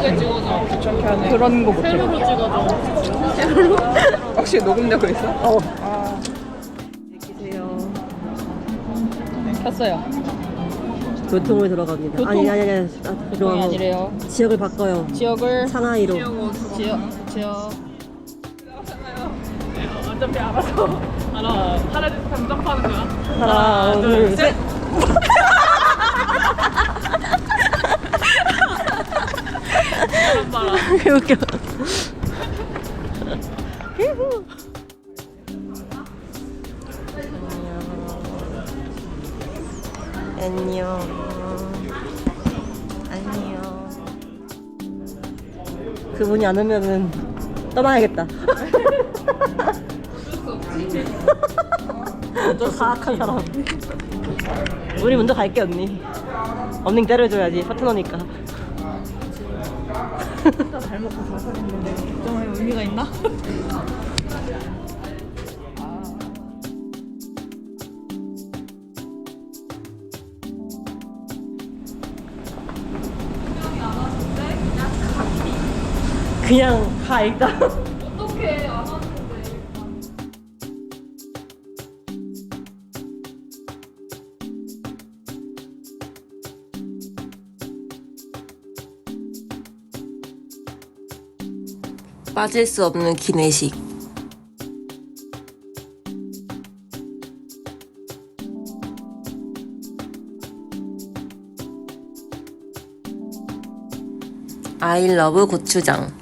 예쁘게 찍어줘. 귀찮게 하네. 그런 거 못해. 세로로 찍어줘. 세로로. 혹시 녹음되고 있어? 어. 아, 계세요. 켰어요. 교통을 들어갑니다. 교통? 아니 아니 아니. 아, 들어가고 아니래요. 지역을 바꿔요. 지역을 상하이로. 지역 지역. 어차피 알아서 알아. 하나씩 당점하는 거야. 하나, 둘, 셋. 람. 개 웃겨. 안녕. 안녕. 그분이 안 오면은 떠나야겠다. 저 사악한 사람. 우리 먼저 갈게 언니. 언니 때려줘야지 파트너니까. 잘 먹고 자살했는데 걱정할 의미가 있나? 그냥 가 일단. 빠질 수 없는 기내식. 아이러브 고추장.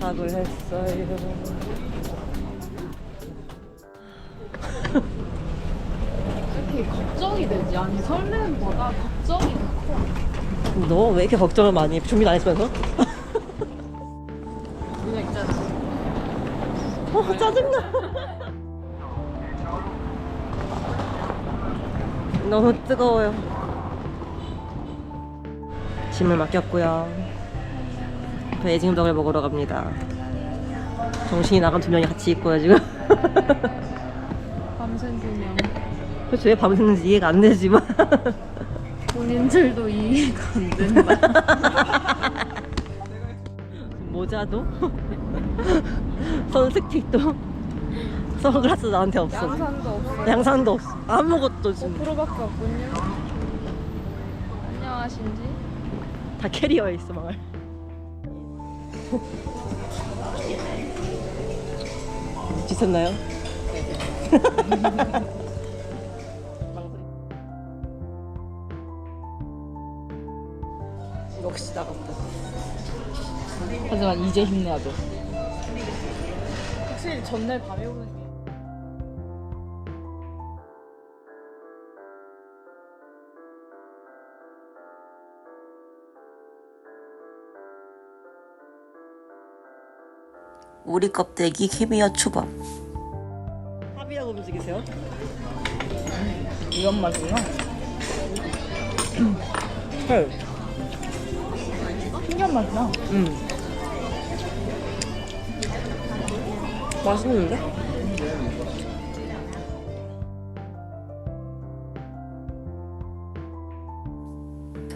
도착을 했어요. 이렇게 걱정이 되지? 아니 설렘보다 걱정이 더 커. 너 왜 이렇게 걱정을 많이 해? 준비 안 했으면서? 있잖아. 어, 짜증나. 너무 뜨거워요. 짐을 맡겼고요. 베이징덕을 먹으러 갑니다. 정신이 나간 두 명이 같이 있고요, 지금. 밤샘 두 명. 도대체 왜 밤새는지 이해가 안 되지만. 본인들도 이해가 안 된다. 모자도 선스틱도 선글라스 나한테 없어. 양산도 없어. 양산도 없어. 아무것도 지금 5%밖에 없군요. 안녕하신지. 다 캐리어에 있어 마을. 지쳤나요? 역시 나갔다. 하지만 이제 힘내야 돼. 확실히 전날 밤에 오는 게. 오리 껍데기 캐비어 초밥. 합이라고 움직이세요? 이런 맛이야? 헐. 신기한 맛이야. 음. 맛있는데?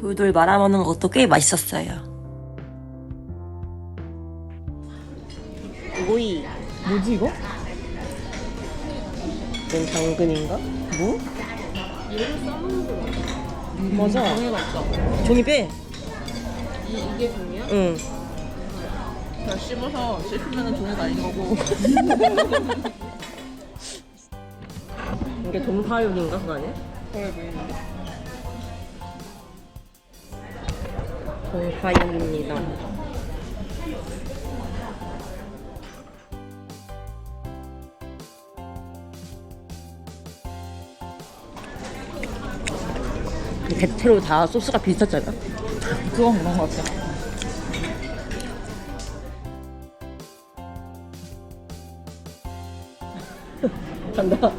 돌돌 말아먹는 것도 꽤 맛있었어요. 뭐지 이거? 이건 당근인가? 무? 얘를 싸먹는 거 같아. 맞아. 종이가 있어. 종이 빼. 이, 이게 종이야? 응. 그냥 씹어서 씹으면 종이가 아닌 거고. 이게 동파육인가 그거 아니야? 그래 보이는데. 동파육입니다. 대체로 다 소스가 비슷하잖아. 그건 그런 것 같아. 간다.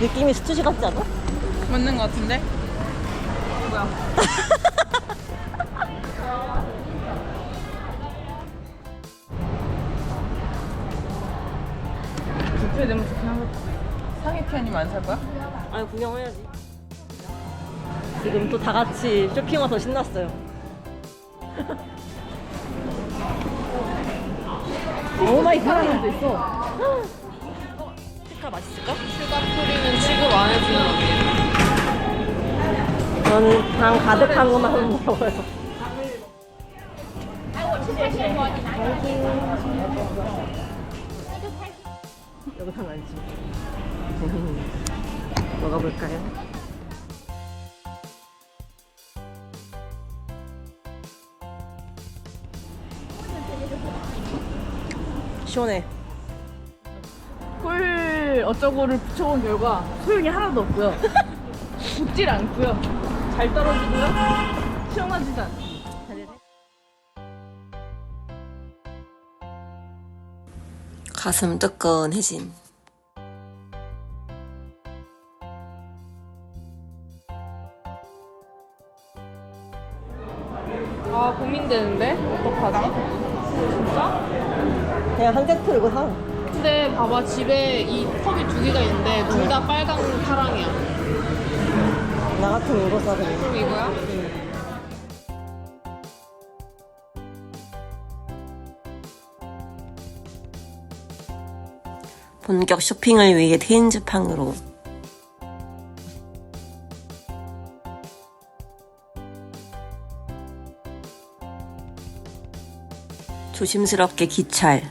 느낌이 스투시 같지 않아? 맞는 것 같은데? 뭐야? 뷔페 되면 좋긴 하겠다. 상위 편이면 안 살 거야? 아니 구경해야지. 지금 또 다 같이 쇼핑 와서 신났어요. 오 마이 갓. 도 있어. 스카 맛있을까? 슈가 프리는 취급 안 해주는. 저는 당 가득한 것만 먹어요. 영상 안 찍. 먹어볼까요? 시원해. 꿀 어쩌고를 붙여본 결과 소용이 하나도 없고요. 붙질 않고요. 잘 떨어지고요. 시원하지도 않고. 가슴 뜨끈해진. 아 고민되는데 어떡하지? 그냥 한 세트 이거 사. 근데 봐봐 집에 이 컵이 두 개가 있는데 둘 다 빨강 파랑이야. 나 같은 이거 사 그냥. 그럼 이거야? 본격 쇼핑을 위해 테인즈팡으로. 조심스럽게 기찰.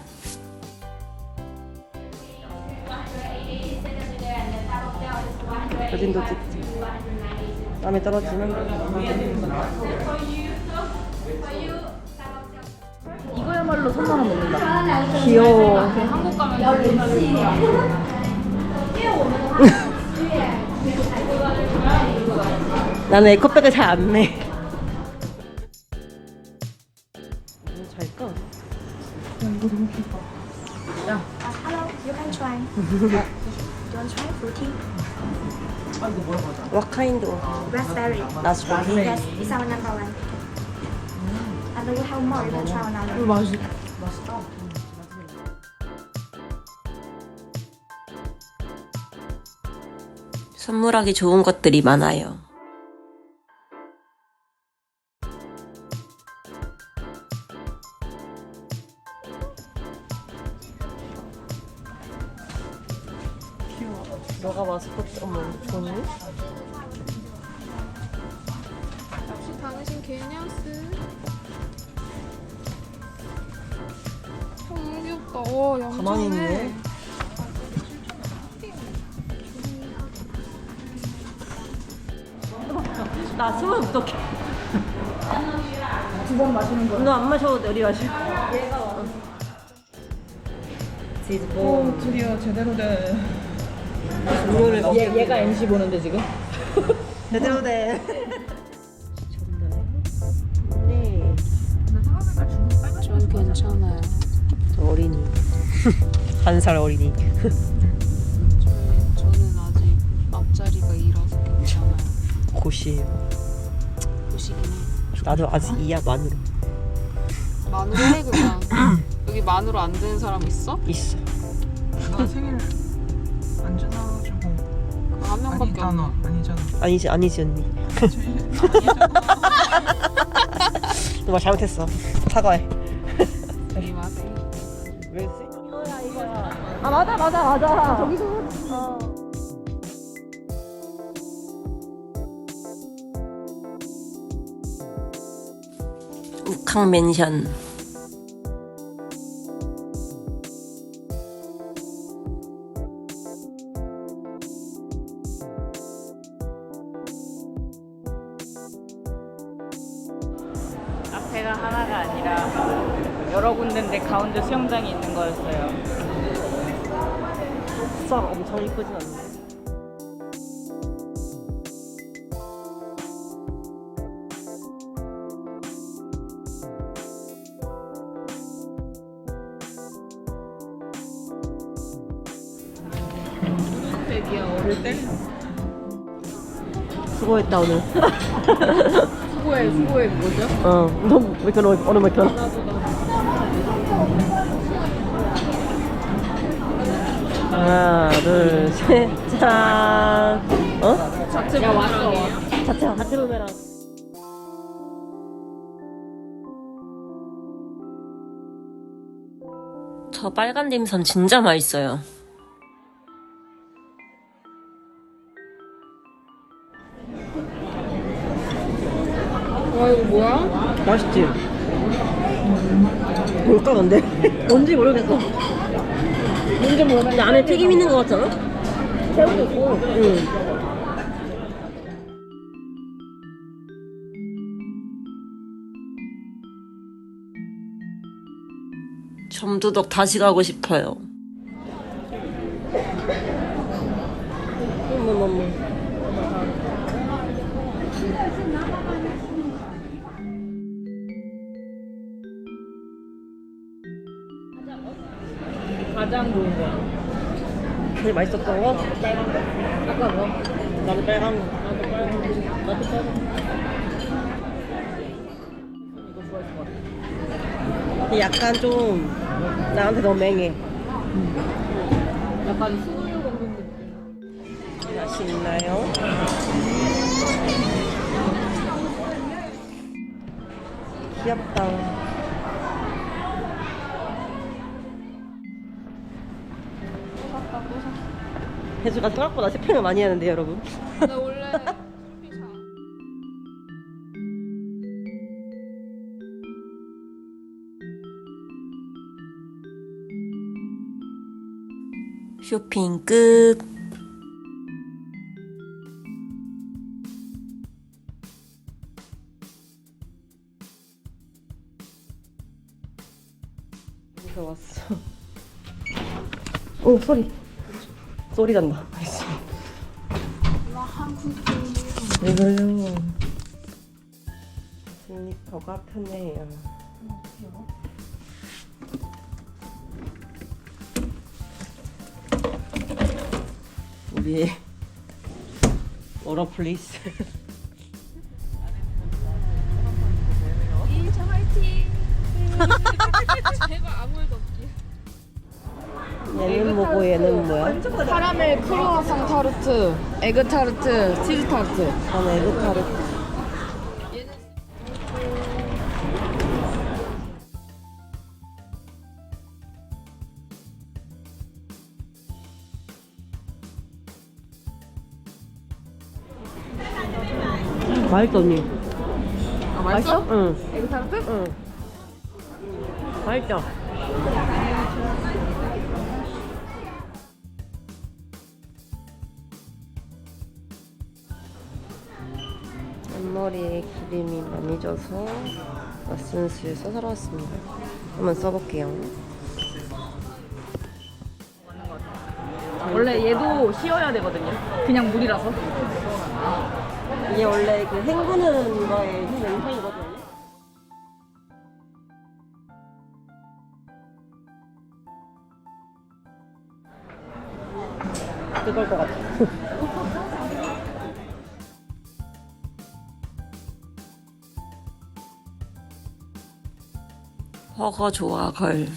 사진도 찍지. 마음에 떨어지면 이거야말로 3만 원 넘는다. 귀여워 한국 가면 나는 에코백을 잘안 매. 뭐 잘까? Hello, you can try. you want to try fruity? What kind of Raspberry. raspberry? Yes, it's our number one. Another. 맛있. 선물하기 좋은 것들이 많아요. 나 숨을 어떡해. 두 번 마시는 거야. 너 안 마셔도 돼, 우리 마셔. 오, 드디어 제대로 된. 먹 얘, 얘가 MC 보는데 지금? 제대로 돼. 네. 전 괜찮아요. 어린이. 한 살 어린이. 저는 아직 앞자리가 이라서 괜찮아요. 해. 나도 아직 이야 만으로 만으로 해 그냥. 여기 만으로 안 되는 사람 있어? 있어. 나 생일 안 지나가지고 그거 한 명밖에 없네. 아니잖아 아니잖아 아니지 아니지 언니. 너말 잘못했어. 사과해. 왜 쓰? 이거야 이거야. 아 맞아 맞아 맞아. 저기서. 어. 욱항 맨션. 카페가 하나가 아니라 여러 군데인데 가운데 수영장이 어릴 때. 수고했다 오늘. 수고해 수고해 뭐죠? 어, 너무 왜 이렇게 오늘 왜 이렇게 하나, 둘, 셋, 짠. 어? 자체 야 왔어. 자체 자체 부메랑. 저 빨간 딤섬 진짜 맛있어요. 맛있지? 뭘까 근데? 뭔지 모르겠어. 뭔지 모르겠는데 근데 안에 튀김 있는 거 같잖아? 새우도 있고. 응. 점두덕 다시 가고 싶어요. 제일 맛있었던 거? 아까 뭐? 나도 빨간 거. 나도 빨간 거. 나도 빨간 거. 약간 좀 나한테 너무 맹해. 약간 수분을 먹는 느낌. 맛있나요? 귀엽다. 혜주가 생각보다 쇼핑을 많이 하는데 여러분. 나 원래 쇼핑 끝. 어디서 왔어? 오 소리. 소리 난다. 아이씨. 왜 그래요? 슬리퍼가 편해요. 우리 오라 플리스. 얘는 뭐고 얘는 뭐야? 카라멜 크루아상 타르트, 에그 타르트, 치즈 타르트. 난 에그 타르트. 맛있어 언니. 아, 맛있어? 응. 에그 타르트? 응. 맛있죠? 앞머리에 기름이 많이 져서 에센스에서 사러 왔습니다. 한번 써볼게요. 원래 얘도 씌워야 되거든요. 그냥 물이라서. 이게 원래 그 헹구는 거에 영상이거든요. 뜨거울 것 같아. 허거 좋아 걸.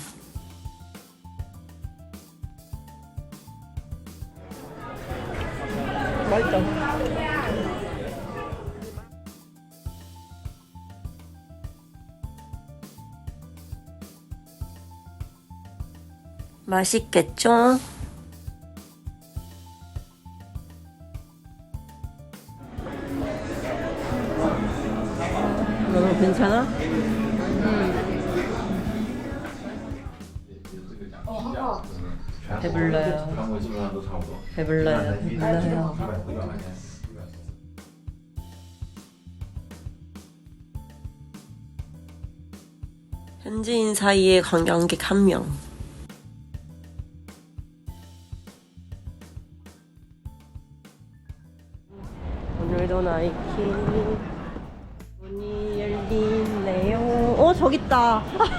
맛있죠? 맛있겠죠? 현지인 사이에 관광객 한 명. 오늘도 나이키 문이 열리네요. 어 저기 있다.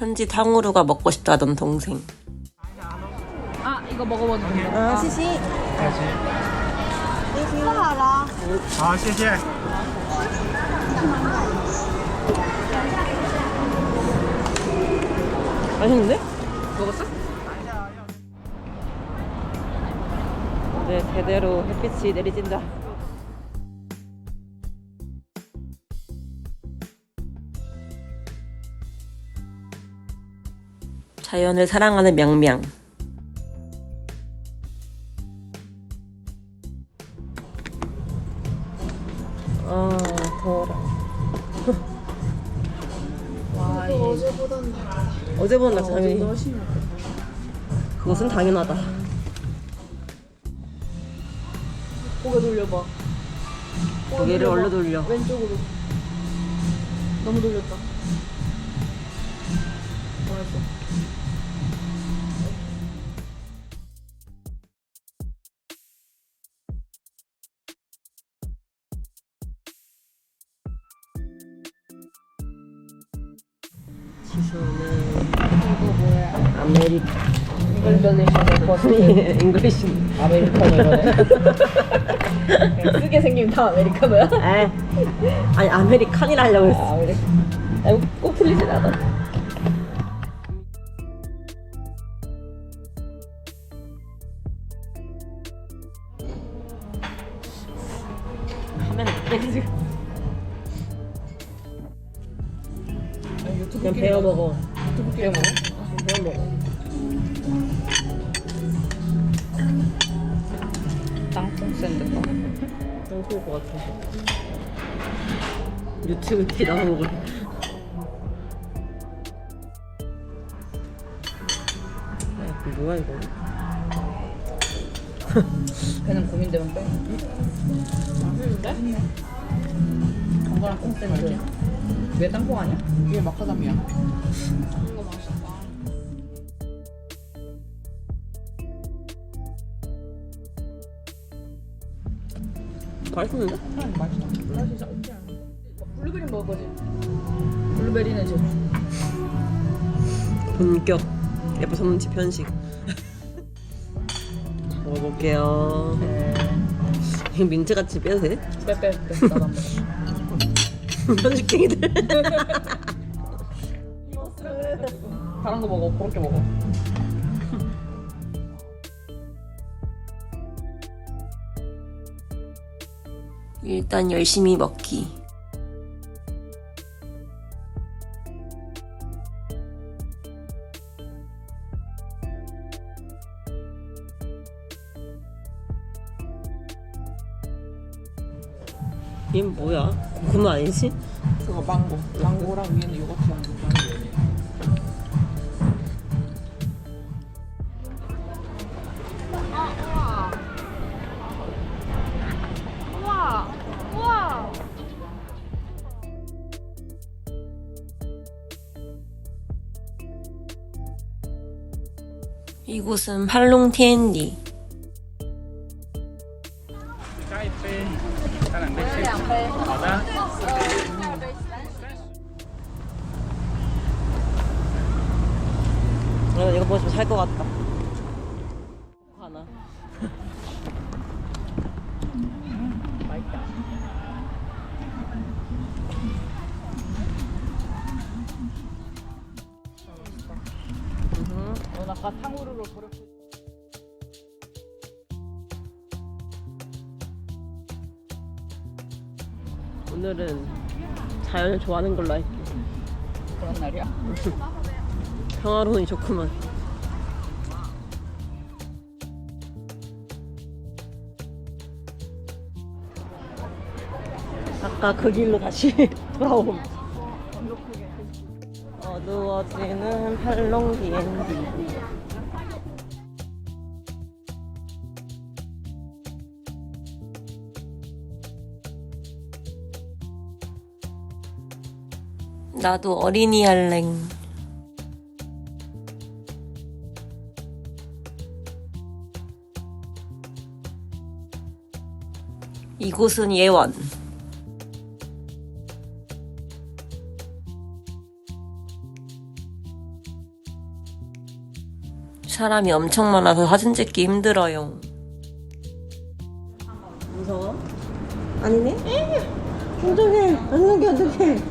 현지 탕후루가 먹고 싶다던 동생. 아 이거 먹어봐도 돼요? 아 시시. 好，谢谢。 맛있는데? 먹었어? 이제 제대로 햇빛이 내리진다. 자연을 사랑하는 명명. 아, 더워라. 와, 어제보단 어제보단 낫지 당연히. 그것은 당연하다. 고개 돌려봐. 고개를 얼려 돌려. 왼쪽으로. 너무 돌렸다. 아메리카노야? 에 아니 아메리칸이라 하려고 했어 아메리. 아, 꼭 틀리진 않아. 맛있는데? 맛있어. 진짜 없지 않아. 블루베리 먹을 거지? 블루베리는 제주. 본격 예뻐 손집 편식 먹어볼게요 이거 민트같이 빼도 돼? 빼빼빼. 나도 안 먹어. 편식쟁이들 다른 거 먹어. 그렇게 먹어. 일단 열심히 먹기 얘는 뭐야? 고구마 아니지? 그거 망고. 망고랑 위에는 요거트 이곳은 팔롱 TND 加一 앞으로 저렇게 오늘은 자연을 좋아하는 걸로 할게 그런 날이야? 평화로운이 좋구만 아까 그 길로 다시 돌아옴 어두워지는 팔롱 비행기 나도 어린이 할랭. 이곳은 예원. 사람이 엄청 많아서 사진 찍기 힘들어요. 무서워? 아니네? 어떡해. 어떡해, 어떡해.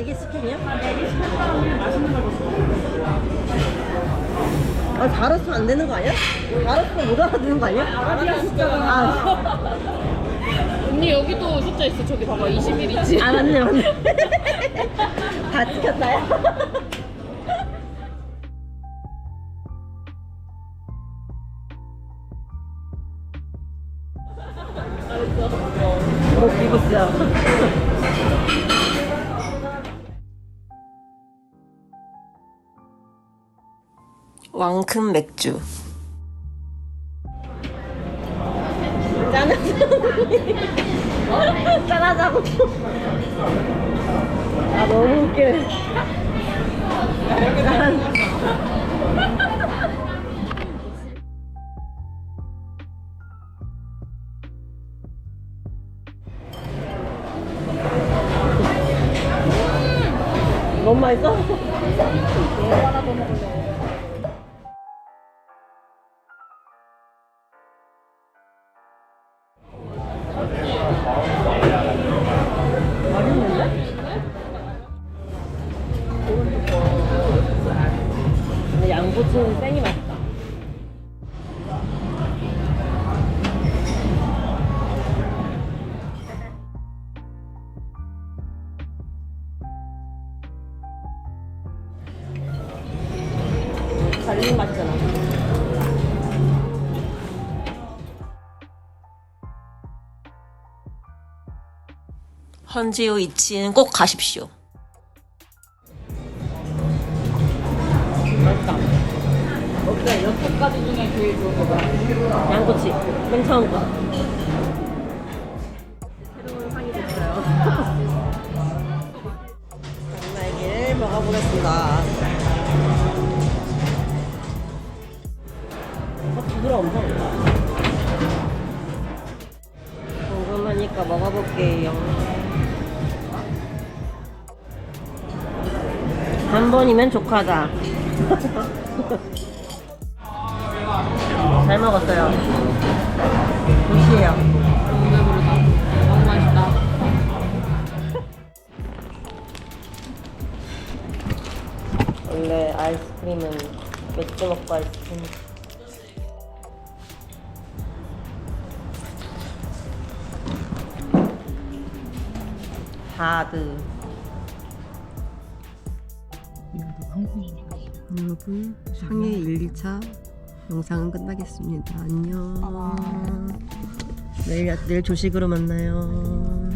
다 4개 시켰냐? 4개 시켰다. 맛있는 걸 먹어. 아, 달았으면 안 되는 거 아니야? 달았으면 못 알아듣는 거 아니야? 아니야, 숫자가. 아, 언니 여기도 숫자 있어. 저기 봐봐. 21이지. 아 맞네, 맞네. 다 찍혔다요? 왕큰 맥주. 짠하자고. 아, 너무 웃기네. 짠. 헌지오 이치는 꼭 가십시오. 맛있다. 어때? 여섯 가지 중에 제일 좋은 거 뭐야? 양꼬치. 맨 처음 거. 새로운 상이 됐어요. 장날개를 먹어보겠습니다. 어, 부드러 엄청. 궁금하니까 먹어볼게요. 한 번이면 족하다. 잘 먹었어요. 맛있다. 원래 아이스크림은 맥주 먹고 아이스크림. 하드. 여러분, 상해 1, 2차 영상은 끝나겠습니다. 안녕. 내일, 내일 조식으로 만나요.